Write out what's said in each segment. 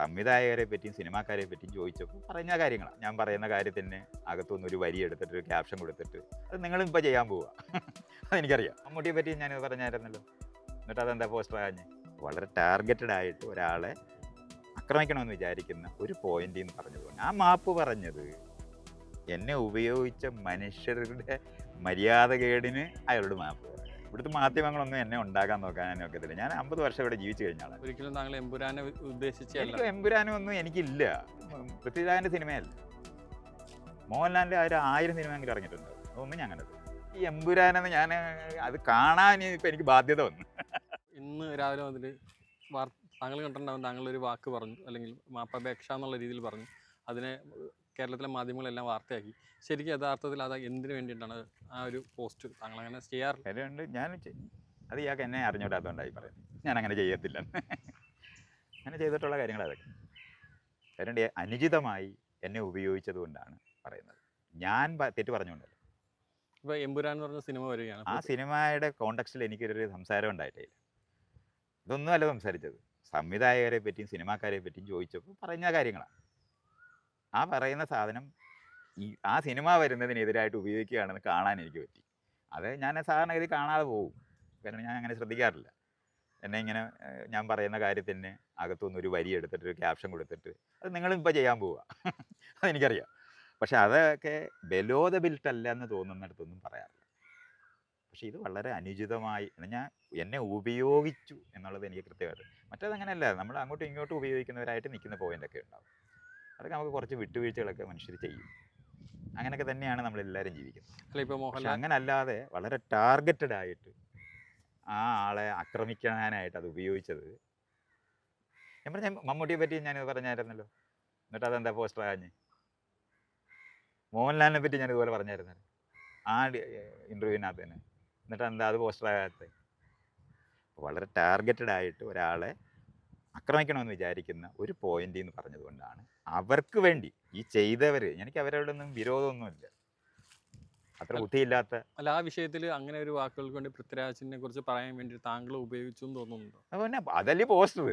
സംവിധായകരെ പറ്റിയും സിനിമാക്കാരെ പറ്റിയും ചോദിച്ചപ്പോൾ പറഞ്ഞ കാര്യങ്ങളാണ്. ഞാൻ പറയുന്ന കാര്യത്തിന് അകത്തുനിന്ന് ഒരു വരി എടുത്തിട്ട് ഒരു ക്യാപ്ഷൻ കൊടുത്തിട്ട് അത് നിങ്ങളും ഇപ്പോൾ ചെയ്യാൻ പോവുക അതെനിക്കറിയാം. മമ്മൂട്ടിയെ പറ്റി ഞാനിത് പറഞ്ഞായിരുന്നല്ലോ. എന്നിട്ട് അതെന്താ പോസ്റ്റർ ആഞ്ഞ് വളരെ ടാർഗറ്റഡ് ആയിട്ട് ഒരാളെ ആക്രമിക്കണമെന്ന് വിചാരിക്കുന്ന ഒരു പോയിന്റ് എന്ന് പറഞ്ഞതുകൊണ്ട് ആ മാപ്പ് പറഞ്ഞത് എന്നെ ഉപയോഗിച്ച മനുഷ്യരുടെ മര്യാദ മര്യാദകേടിന് അയാളോട് മാപ്പ് പറഞ്ഞു. ഇവിടുത്തെ മാധ്യമങ്ങളൊന്നും എന്നെ ഉണ്ടാക്കാൻ നോക്കാൻ ഒക്കത്തില്ല ഞാൻ അമ്പത് വർഷം ഇവിടെ ജീവിച്ചു കഴിഞ്ഞാണ് ഒരിക്കലും താങ്കൾ എമ്പുരാനെ ഉദ്ദേശിച്ച എനിക്ക് എമ്പുരാനും ഒന്നും എനിക്കില്ല. പൃഥ്വിരാജന്റെ സിനിമയല്ല. മോഹൻലാലിന്റെ ആ ഒരു ആയിരം സിനിമയെങ്കിലും ഇറങ്ങിയിട്ടുണ്ട്. അതൊന്നും ഞാൻ കണ്ടത് ഈ എമ്പുരാനെന്ന് ഞാൻ അത് കാണാൻ ഇപ്പൊ എനിക്ക് ബാധ്യത വന്നു. ഇന്ന് രാവിലെ മുതൽ വാർ താങ്കൾ കണ്ടിട്ടുണ്ടാവും താങ്കളൊരു വാക്ക് പറഞ്ഞു. അല്ലെങ്കിൽ മാപ്പപേക്ഷ എന്നുള്ള രീതിയിൽ പറഞ്ഞു. അതിനെ കേരളത്തിലെ മാധ്യമങ്ങളെല്ലാം വാർത്തയാക്കി. ശരിക്കും യഥാർത്ഥത്തിൽ അത് എന്തിനു വേണ്ടിയിട്ടാണ് ആ ഒരു പോസ്റ്റ് താങ്കൾ അങ്ങനെ ചെയ്യാറില്ല ഞാൻ അത് ഇയാൾക്ക് എന്നെ അറിഞ്ഞൂടാത്തതുകൊണ്ടായി പറയുന്നത്. ഞാൻ അങ്ങനെ ചെയ്യത്തില്ല. അങ്ങനെ ചെയ്തിട്ടുള്ള കാര്യങ്ങൾ അതൊക്കെ. അതുകൊണ്ട് അനുചിതമായി എന്നെ ഉപയോഗിച്ചത് കൊണ്ടാണ് പറയുന്നത്. ഞാൻ തെറ്റ് പറഞ്ഞുകൊണ്ടല്ല. ഇപ്പോൾ എമ്പുരാൻ എന്ന് പറഞ്ഞ സിനിമ വരികയാണ്. ആ സിനിമയുടെ കോണ്ടക്സ്റ്റിൽ എനിക്കൊരു സംസാരം ഉണ്ടായിട്ടില്ല. ഇതൊന്നുമല്ല സംസാരിച്ചത്. സംവിധായകരെ പറ്റിയും സിനിമാക്കാരെ പറ്റിയും ചോദിച്ചപ്പോൾ പറഞ്ഞ കാര്യങ്ങളാണ്. ആ പറയുന്ന സാധനം ഈ ആ സിനിമ വരുന്നതിനെതിരായിട്ട് ഉപയോഗിക്കുകയാണെന്ന് കാണാൻ എനിക്ക് പറ്റി. അത് ഞാൻ സാധാരണ സാധാരണഗതി കാണാതെ പോകും. കാരണം ഞാൻ അങ്ങനെ ശ്രദ്ധിക്കാറില്ല. എന്നെ ഇങ്ങനെ ഞാൻ പറയുന്ന കാര്യത്തിന് അകത്തുനിന്ന് ഒരു വരി എടുത്തിട്ട് ഒരു ക്യാപ്ഷൻ കൊടുത്തിട്ട് അത് നിങ്ങളും ഇപ്പോൾ ചെയ്യാൻ പോവുക അതെനിക്കറിയാം. പക്ഷെ അതൊക്കെ ബലോദബിലിറ്റല്ല എന്ന് തോന്നുന്നിടത്തൊന്നും പറയാറില്ല. പക്ഷെ ഇത് വളരെ അനുചിതമായി ഞാൻ എന്നെ ഉപയോഗിച്ചു എന്നുള്ളത് എനിക്ക് കൃത്യമായിട്ട്. മറ്റേത് അങ്ങനെയല്ല നമ്മൾ അങ്ങോട്ടും ഇങ്ങോട്ടും ഉപയോഗിക്കുന്നവരായിട്ട് നിൽക്കുന്ന പോയിന്റൊക്കെ ഉണ്ടാവും. അതൊക്കെ നമുക്ക് കുറച്ച് വിട്ടുവീഴ്ചകളൊക്കെ മനുഷ്യർ ചെയ്യും. അങ്ങനെയൊക്കെ തന്നെയാണ് നമ്മൾ നമ്മളെല്ലാവരും ജീവിക്കുന്നത്. അല്ല ഇപ്പോൾ മോഹൻലാൽ അങ്ങനെ അല്ലാതെ വളരെ ടാർഗറ്റഡ് ആയിട്ട് ആ ആളെ ആക്രമിക്കാനായിട്ട് അത് ഉപയോഗിച്ചത് ഞാൻ പറഞ്ഞ മമ്മൂട്ടിയെ പറ്റി ഞാൻ പറഞ്ഞായിരുന്നല്ലോ. എന്നിട്ട് അതെന്താ പോസ്റ്റർ ആഞ്ഞ് മോഹൻലാലിനെ പറ്റി ഞാൻ ഇതുപോലെ പറഞ്ഞായിരുന്നല്ലോ. ആ ഇന്റർവ്യൂവിനകത്ത് തന്നെ. എന്നിട്ട് എന്താ അത് പോസ്റ്റർ ആകാത്തത്? വളരെ ടാർഗറ്റഡ് ആയിട്ട് ഒരാളെ ആക്രമിക്കണമെന്ന് വിചാരിക്കുന്ന ഒരു പോയിന്റ് എന്ന് പറഞ്ഞതുകൊണ്ടാണ് അവർക്ക് വേണ്ടി ഈ ചെയ്തവർ എനിക്ക് അവരോടൊന്നും വിരോധമൊന്നുമില്ല. അത്ര ബുദ്ധിയില്ലാത്ത അല്ല ആ വിഷയത്തിൽ അങ്ങനെ ഒരു വാക്കുകൾക്ക് വേണ്ടി പൃഥ്വിരാജിനെ കുറിച്ച് പറയാൻ വേണ്ടി താങ്കൾ ഉപയോഗിച്ചു എന്ന് തോന്നുന്നുണ്ടോ? അപ്പോൾ പിന്നെ അതല്ലേ പോസ്റ്റർ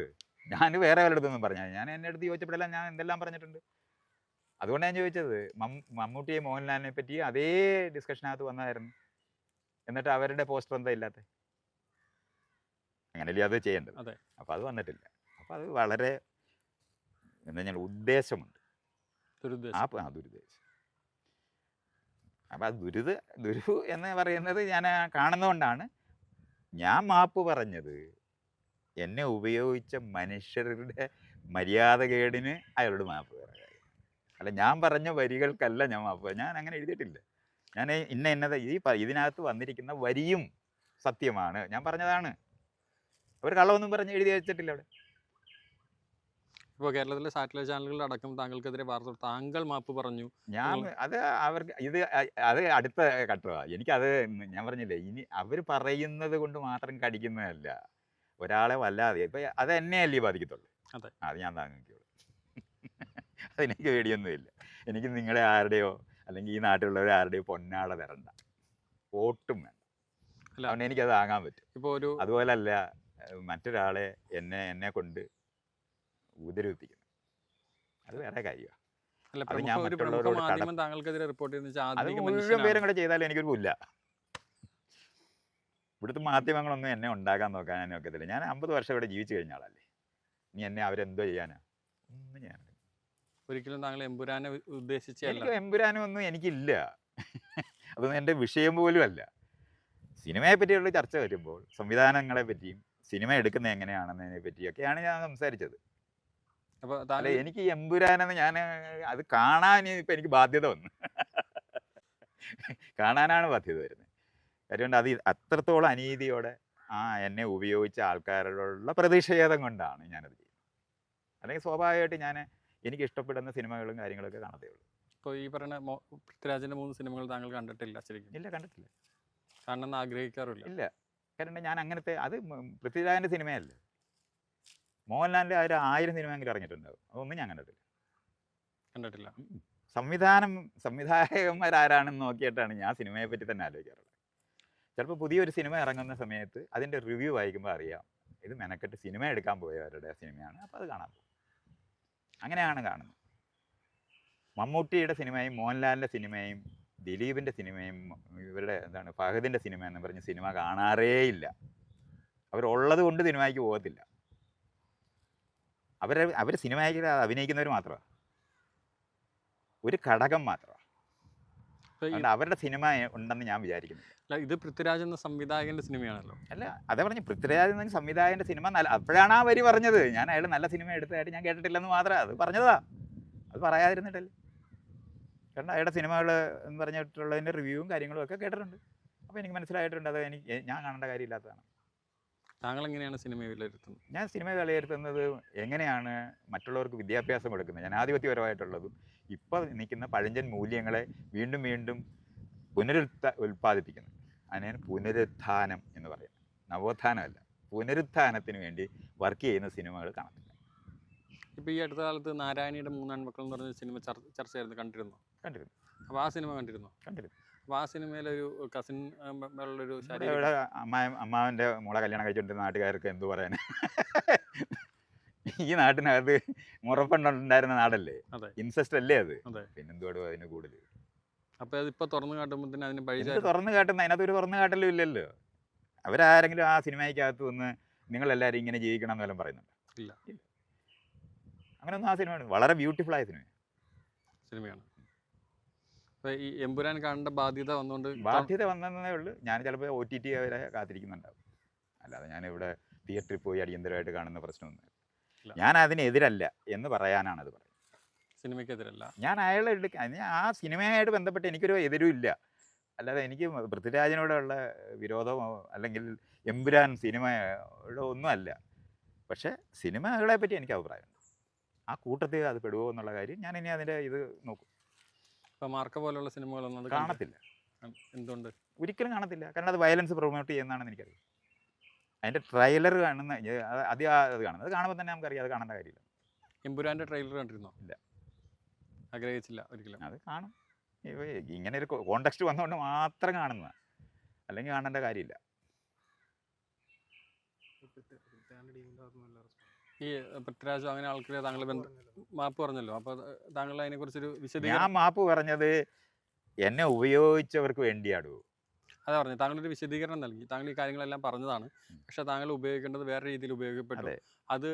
ഞാൻ വേറെ വല്ലയിടത്തൊന്നും പറഞ്ഞു ഞാൻ എന്റെ അടുത്ത് ചോദിച്ചപ്പോഴെല്ലാം ഞാൻ എന്തെല്ലാം പറഞ്ഞിട്ടുണ്ട്. അതുകൊണ്ടാണ് ഞാൻ ചോദിച്ചത് മമ്മൂട്ടിയെ മോഹൻലാലിനെ പറ്റി അതേ ഡിസ്കഷനകത്ത് വന്നായിരുന്നു എന്നിട്ട് അവരുടെ പോസ്റ്റർ എന്താ ഇല്ലാത്ത? അങ്ങനെയല്ലേ അത് ചെയ്യേണ്ടത്. അതെ. അപ്പോൾ അത് വന്നിട്ടില്ല. അപ്പോൾ അത് വളരെ എന്താ ഞാൻ ഉദ്ദേശമുണ്ട്. ആ ദുരുദ്ദേശം. പ- ആ ദുരിത ദുരു എന്ന് പറയുന്നത് ഞാൻ കാണുന്നതുകൊണ്ടാണ്. ഞാൻ മാപ്പ് പറഞ്ഞത് എന്നെ ഉപയോഗിച്ച മനുഷ്യരുടെ മര്യാദകേടിന് അയാളോട് മാപ്പ് പറയുക അല്ല ഞാൻ പറഞ്ഞ വരികൾക്കല്ല ഞാൻ മാപ്പ് ഞാൻ അങ്ങനെ എഴുതിയിട്ടില്ല. ഞാൻ ഇന്ന ഇന്നത് ഈ ഇതിനകത്ത് വന്നിരിക്കുന്ന വരിയും സത്യമാണ്. ഞാൻ പറഞ്ഞതാണ്. ഒരു കള്ളമൊന്നും പറഞ്ഞ് എഴുതി വെച്ചിട്ടില്ല അവിടെ. ഇപ്പോൾ കേരളത്തിലെ സാറ്റലൈറ്റ് ചാനലുകളിലടക്കം താങ്കൾക്കെതിരെ വാർത്ത താങ്കൾ മാപ്പ് പറഞ്ഞു. ഞാൻ അത് അവർക്ക് ഇത് അത് അടുത്ത ഘട്ടമാണ് എനിക്കത് ഞാൻ പറഞ്ഞില്ലേ ഇനി അവർ പറയുന്നത് കൊണ്ട് മാത്രം കടിക്കുന്നതല്ല. ഒരാളെ വല്ലാതെ ഇപ്പൊ അത് എന്നെയല്ലേ ബാധിക്കത്തുള്ളൂ? അതെ. അത് ഞാൻ താങ്ങിക്കോളൂ അതെനിക്ക് വേടിയൊന്നുമില്ല എനിക്ക് നിങ്ങളെ ആരുടെയോ അല്ലെങ്കിൽ ഈ നാട്ടിലുള്ളവരെ ആരുടെയോ പൊന്നാട തരണ്ട വോട്ടും വേണ്ട. അല്ല. അവനെ എനിക്കത് താങ്ങാൻ പറ്റും. ഇപ്പോൾ ഒരു അതുപോലല്ല മറ്റൊരാളെ എന്നെ എന്നെ കൊണ്ട് ഉപദ്രവിപ്പിക്കുന്നു അത് വേറെ കാര്യമാണ് ഞാൻ മുഴുവൻ പേരും കൂടെ ചെയ്താലും എനിക്കൊരു പുല്ല. ഇവിടുത്തെ മാധ്യമങ്ങളൊന്നും എന്നെ ഉണ്ടാക്കാൻ നോക്കാൻ ഒക്കത്തില്ല ഞാൻ അമ്പത് വർഷം ഇവിടെ ജീവിച്ചു കഴിഞ്ഞ ആളല്ലേ. നീ എന്നെ അവരെന്തോ ചെയ്യാനാ? ഒന്നും ചെയ്യാൻ ഒരിക്കലും താങ്കൾ എമ്പുരാനെ ഉദ്ദേശിച്ച എനിക്ക് എമ്പുരാനും ഒന്നും എനിക്കില്ല. അതൊന്നും എന്റെ വിഷയം പോലും അല്ല. സിനിമയെ പറ്റിയുള്ള ചർച്ച വരുമ്പോൾ സംവിധാനങ്ങളെ പറ്റിയും സിനിമ എടുക്കുന്നത് എങ്ങനെയാണെന്നതിനെ പറ്റിയൊക്കെയാണ് ഞാൻ സംസാരിച്ചത്. അല്ല എനിക്ക് എമ്പുരാനെന്ന് ഞാൻ അത് കാണാൻ ഇപ്പം എനിക്ക് ബാധ്യത വന്നു. കാണാനാണ് ബാധ്യത വരുന്നത്. അതുകൊണ്ട് അത് അത്രത്തോളം അനീതിയോടെ ആ എന്നെ ഉപയോഗിച്ച ആൾക്കാരോടുള്ള പ്രതിഷേധം കൊണ്ടാണ് ഞാനത് ചെയ്യുന്നത്. അല്ലെങ്കിൽ സ്വാഭാവികമായിട്ട് ഞാൻ എനിക്ക് ഇഷ്ടപ്പെടുന്ന സിനിമകളും കാര്യങ്ങളൊക്കെ കാണത്തേ ഉള്ളൂ. ഇപ്പോൾ ഈ പറയുന്ന പൃഥ്വിരാജിന്റെ മൂന്ന് സിനിമകൾ താങ്കൾ കണ്ടിട്ടില്ല ശരിക്കും? ഇല്ല കണ്ടിട്ടില്ല. കാണണം എന്ന് ആഗ്രഹിക്കാറില്ല ഇല്ല. കാരണം ഞാൻ അങ്ങനത്തെ അത് പൃഥ്വിരാജിന്റെ സിനിമയല്ല. മോഹൻലാലിന്റെ ആ ഒരു ആയിരം സിനിമയെങ്കിലും ഇറങ്ങിയിട്ടുണ്ടാവും. അതൊന്നും ഞാൻ കണ്ടിട്ടില്ല. കണ്ടിട്ടില്ല. സംവിധാനം സംവിധായകന്മാരാരാണെന്ന് നോക്കിയിട്ടാണ് ഞാൻ സിനിമയെ പറ്റി തന്നെ ആലോചിക്കാറുള്ളത്. ചിലപ്പോൾ പുതിയൊരു സിനിമ ഇറങ്ങുന്ന സമയത്ത് അതിന്റെ റിവ്യൂ വായിക്കുമ്പോൾ അറിയാം ഇത് മെനക്കെട്ട് സിനിമ എടുക്കാൻ പോയവരുടെ സിനിമയാണ് അപ്പോൾ അത് കാണാൻ പോകും. അങ്ങനെയാണ് കാണുന്നത്. മമ്മൂട്ടിയുടെ സിനിമയും മോഹൻലാലിന്റെ സിനിമയും ദിലീപിന്റെ സിനിമയും ഇവരുടെ എന്താണ് ഫഹദിന്റെ സിനിമ എന്ന് പറഞ്ഞ് സിനിമ കാണാറേ ഇല്ല അവരുള്ളത് കൊണ്ട് സിനിമയ്ക്ക് പോകത്തില്ല. അവർ അവർ സിനിമയ്ക്ക് അഭിനയിക്കുന്നവർ മാത്രമാണ് ഒരു ഘടകം മാത്രമാണ് അതുകൊണ്ട് അവരുടെ സിനിമ ഉണ്ടെന്ന് ഞാൻ വിചാരിക്കുന്നു അല്ല, ഇത് പൃഥ്വിരാജ് എന്ന സംവിധായകന്റെ സിനിമയാണല്ലോ. അല്ല അതേ പറഞ്ഞു പൃഥ്വിരാജ് എന്ന സംവിധായകന്റെ സിനിമ നല്ല അപ്പോഴാണ് ആ വരി പറഞ്ഞത്. ഞാൻ അയാൾ നല്ല സിനിമ എടുത്തതായിട്ട് ഞാൻ കേട്ടിട്ടില്ലെന്ന് മാത്രമേ അത് പറഞ്ഞതാ. അത് പറയാതിരുന്നിട്ടല്ലേ. കാരണം അയാളുടെ സിനിമകൾ എന്ന് പറഞ്ഞിട്ടുള്ളതിന്റെ റിവ്യൂവും കാര്യങ്ങളും ഒക്കെ കേട്ടിട്ടുണ്ട്. അപ്പോൾ എനിക്ക് മനസ്സിലായിട്ടുണ്ട് അത് എനിക്ക് ഞാൻ കാണേണ്ട കാര്യമില്ലാത്തതാണ്. താങ്കൾ എങ്ങനെയാണ് സിനിമ വിലയിരുത്തുന്നത്? ഞാൻ സിനിമ വിലയിരുത്തുന്നത് എങ്ങനെയാണ് മറ്റുള്ളവർക്ക് വിദ്യാഭ്യാസം കൊടുക്കുന്നത്? ജനാധിപത്യപരമായിട്ടുള്ളതും ഇപ്പോൾ നിൽക്കുന്ന പഴഞ്ചൻ മൂല്യങ്ങളെ വീണ്ടും വീണ്ടും പുനരുത്ഥ ഉൽപ്പാദിപ്പിക്കുന്നത് അതിനാണ് പുനരുത്ഥാനം എന്ന് പറയുന്നത് നവോത്ഥാനമല്ല പുനരുത്ഥാനത്തിന് വേണ്ടി വർക്ക് ചെയ്യുന്ന സിനിമകൾ കാണത്തില്ല. ഇപ്പൊ ഈ അടുത്ത കാലത്ത് നാരായണിയുടെ മൂന്നാൺ മക്കൾ എന്ന് പറഞ്ഞ സിനിമ ചർച്ച ചർച്ചയായിരുന്നു കണ്ടിരുന്നു? കണ്ടിരുന്നു. അപ്പോൾ ആ സിനിമ കണ്ടിരുന്നു? കണ്ടിരുന്നു. സിനിമയിലെ ഒരു കസിൻ ഇവിടെ ശരീരം അമ്മായി അമ്മാവന്റെ മോളെ കല്യാണം കഴിച്ചുകൊണ്ടിരുന്ന നാട്ടുകാർക്ക് എന്തു പറയാൻ ഈ നാട്ടിനകത്ത് മുറപ്പണ്ടുണ്ടായിരുന്ന നാടല്ലേ? അതെ. ഇൻസെസ്റ്റ് അല്ലേ അത്? അതെ. പിന്നെന്തോടും അതിന് കൂടുതൽ അപ്പൊ ഇപ്പൊ തുറന്നു കാട്ടുമ്പോൾ അതിന് പഴിചാരി? തുറന്നു കാട്ടുന്ന? അതിനകത്ത് ഒരു തുറന്നു കാട്ടലും ഇല്ലല്ലോ. അവരാരെങ്കിലും ആ സിനിമയ്ക്കകത്ത് വന്ന് നിങ്ങളെല്ലാവരും ഇങ്ങനെ ജീവിക്കണം എന്ന് വല്ലതും പറയുന്നുണ്ട്? ഇല്ല. അങ്ങനെയൊന്നും ആ സിനിമ വളരെ ബ്യൂട്ടിഫുൾ ആയ സിനിമ സിനിമയാണ്. അപ്പോൾ ഈ എമ്പുരാൻ കാണേണ്ട ബാധ്യത വന്നുകൊണ്ട് ബാധ്യത വന്നതേ ഉള്ളൂ. ഞാൻ ചിലപ്പോൾ ഒ ടി ടി അവരെ കാത്തിരിക്കുന്നുണ്ടാവും. അല്ലാതെ ഞാൻ ഇവിടെ തിയേറ്ററിൽ പോയി അടിയന്തരമായിട്ട് കാണുന്ന പ്രശ്നമൊന്നും. ഞാൻ അതിനെതിരല്ല എന്ന് പറയാനാണ് അത് പറയുന്നത്. സിനിമയ്ക്കെതിരല്ല. ഞാൻ അയാളെ എടുക്കാൻ ആ സിനിമയായിട്ട് ബന്ധപ്പെട്ട് എനിക്കൊരു എതിരും ഇല്ല. അല്ലാതെ എനിക്ക് പൃഥ്വിരാജിനോടുള്ള വിരോധമോ അല്ലെങ്കിൽ എമ്പുരാൻ സിനിമയോടോ ഒന്നുമല്ല. പക്ഷേ സിനിമകളെ പറ്റി എനിക്ക് അഭിപ്രായമുണ്ട്. ആ കൂട്ടത്തിൽ അത് പെടുമോ എന്നുള്ള കാര്യം ഞാൻ ഇനി അതിന്റെ ഇത് നോക്കും. ഇപ്പോൾ മാർക്ക പോലുള്ള സിനിമകളൊന്നും. കാണത്തില്ല. എന്തുകൊണ്ട്? ഒരിക്കലും കാണത്തില്ല. കാരണം അത് വയലൻസ് പ്രൊമോട്ട് ചെയ്യുന്നതാണെന്ന് എനിക്കറിയാം അതിന്റെ ട്രെയിലർ കാണുന്ന ആദ്യം അത് കാണുന്നത് കാണുമ്പോൾ തന്നെ നമുക്കറിയാം അത് കാണേണ്ട കാര്യമില്ല. എമ്പുരാന്റെ ട്രെയിലർ കണ്ടിരുന്നോ? ഇല്ല. ആഗ്രഹിച്ചില്ല ഒരിക്കലും. അത് കാണും. ഇങ്ങനെ ഒരു കോണ്ടക്സ്റ്റ് വന്നുകൊണ്ട് മാത്രം കാണുന്ന അല്ലെങ്കിൽ കാണേണ്ട കാര്യമില്ല. ഈ പൃഥ്വിരാജോ അങ്ങനെ ആൾക്കാരെ താങ്കൾ ബന്ധ മാപ്പ് പറഞ്ഞല്ലോ. അപ്പോൾ താങ്കൾ അതിനെക്കുറിച്ചൊരു വിശദീകരണം ഞാൻ മാപ്പ് പറഞ്ഞത് എന്നെ ഉപയോഗിച്ചവർക്ക് വേണ്ടിയാടൂ? അതാ പറഞ്ഞു. താങ്കളൊരു വിശദീകരണം നൽകി. താങ്കൾ ഈ കാര്യങ്ങളെല്ലാം പറഞ്ഞതാണ്. പക്ഷെ താങ്കൾ ഉപയോഗിക്കേണ്ടത് വേറെ രീതിയിൽ ഉപയോഗപ്പെട്ടു. അത്.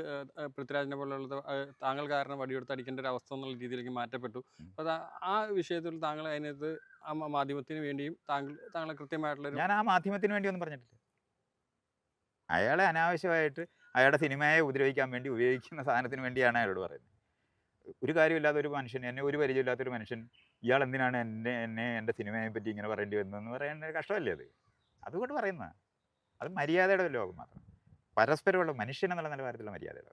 പൃഥ്വിരാജിനെ പോലുള്ള താങ്കൾ കാരണം വടിയെടുത്ത് അടിക്കേണ്ട ഒരു അവസ്ഥ എന്നുള്ള രീതിയിലേക്ക് മാറ്റപ്പെട്ടു. അപ്പൊ അപ്പോൾ ആ വിഷയത്തിൽ താങ്കൾ അതിനകത്ത് ആ മാധ്യമത്തിന് വേണ്ടിയും താങ്കൾ താങ്കളെ കൃത്യമായിട്ടുള്ള ഞാൻ ആ മാധ്യമത്തിന് വേണ്ടി ഒന്നും പറഞ്ഞിട്ടില്ല. അയാളെ അനാവശ്യമായിട്ട് അയാളുടെ സിനിമയെ ഉപദ്രവിക്കാൻ വേണ്ടി ഉപയോഗിക്കുന്ന സാധനത്തിന് വേണ്ടിയാണ് അയാളോട് പറയുന്നത്. ഒരു കാര്യമില്ലാത്ത ഒരു മനുഷ്യൻ എന്നെ ഒരു പരിചയമില്ലാത്തൊരു മനുഷ്യൻ ഇയാൾ എന്തിനാണ് എന്നെ എന്നെ എന്റെ സിനിമയെ പറ്റി ഇങ്ങനെ പറയേണ്ടി വരുന്നതെന്ന് പറയുന്ന കഷ്ടമല്ലേ അത്? അതുകൊണ്ട് പറയുന്നതാണ് അത് മര്യാദയുടെ ലോകം മാത്രം. പരസ്പരമുള്ള മനുഷ്യൻ എന്നുള്ള നിലവാരത്തിലുള്ള മര്യാദയുടെ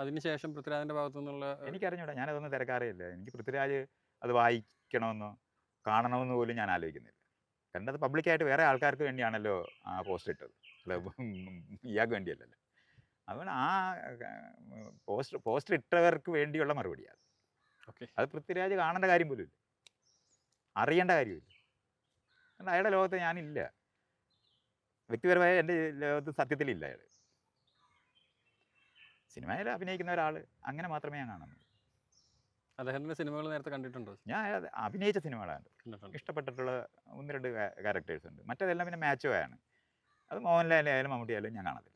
അതിനുശേഷം പൃഥ്വിരാജിന്റെ ഭാഗത്തു നിന്നുള്ള എനിക്കറിഞ്ഞൂടാ ഞാനതൊന്നും തിരക്കാറില്ല. എനിക്ക് പൃഥ്വിരാജ് അത് വായിക്കണമെന്നോ കാണണമെന്ന് പോലും ഞാൻ ആലോചിക്കുന്നില്ല. കാരണം അത് പബ്ലിക്കായിട്ട് വേറെ ആൾക്കാർക്ക് വേണ്ടിയാണല്ലോ ആ പോസ്റ്റ് ഇട്ടത്. അല്ല? ഇയാൾക്ക് വേണ്ടിയല്ലല്ലോ. അതുകൊണ്ട് ആ പോസ്റ്റർ പോസ്റ്റർ ഇട്ടവർക്ക് വേണ്ടിയുള്ള മറുപടിയാണ് ഓക്കെ. അത് പൃഥ്വിരാജ് കാണേണ്ട കാര്യം പോലും ഇല്ല. അറിയേണ്ട കാര്യമില്ല കാരണം അയാളുടെ ലോകത്ത് ഞാനില്ല. വ്യക്തിപരമായ എന്റെ ലോകത്ത് സത്യത്തിലില്ല അയാൾ സിനിമയിൽ അഭിനയിക്കുന്ന ഒരാൾ അങ്ങനെ മാത്രമേ ഞാൻ കാണുന്നു അദ്ദേഹത്തിന്റെ സിനിമകൾ നേരത്തെ കണ്ടിട്ടുണ്ടോ? ഞാൻ അഭിനയിച്ച സിനിമകളാണ്. ഇഷ്ടപ്പെട്ടിട്ടുള്ള ഒന്ന് രണ്ട് ക്യാരക്ടേഴ്സ് ഉണ്ട്. മറ്റേതെല്ലാം പിന്നെ മാച്ചോ ആണ് അത് മോഹൻലാലായാലും മമ്മൂട്ടി ആയാലും ഞാൻ കാണത്തില്ല.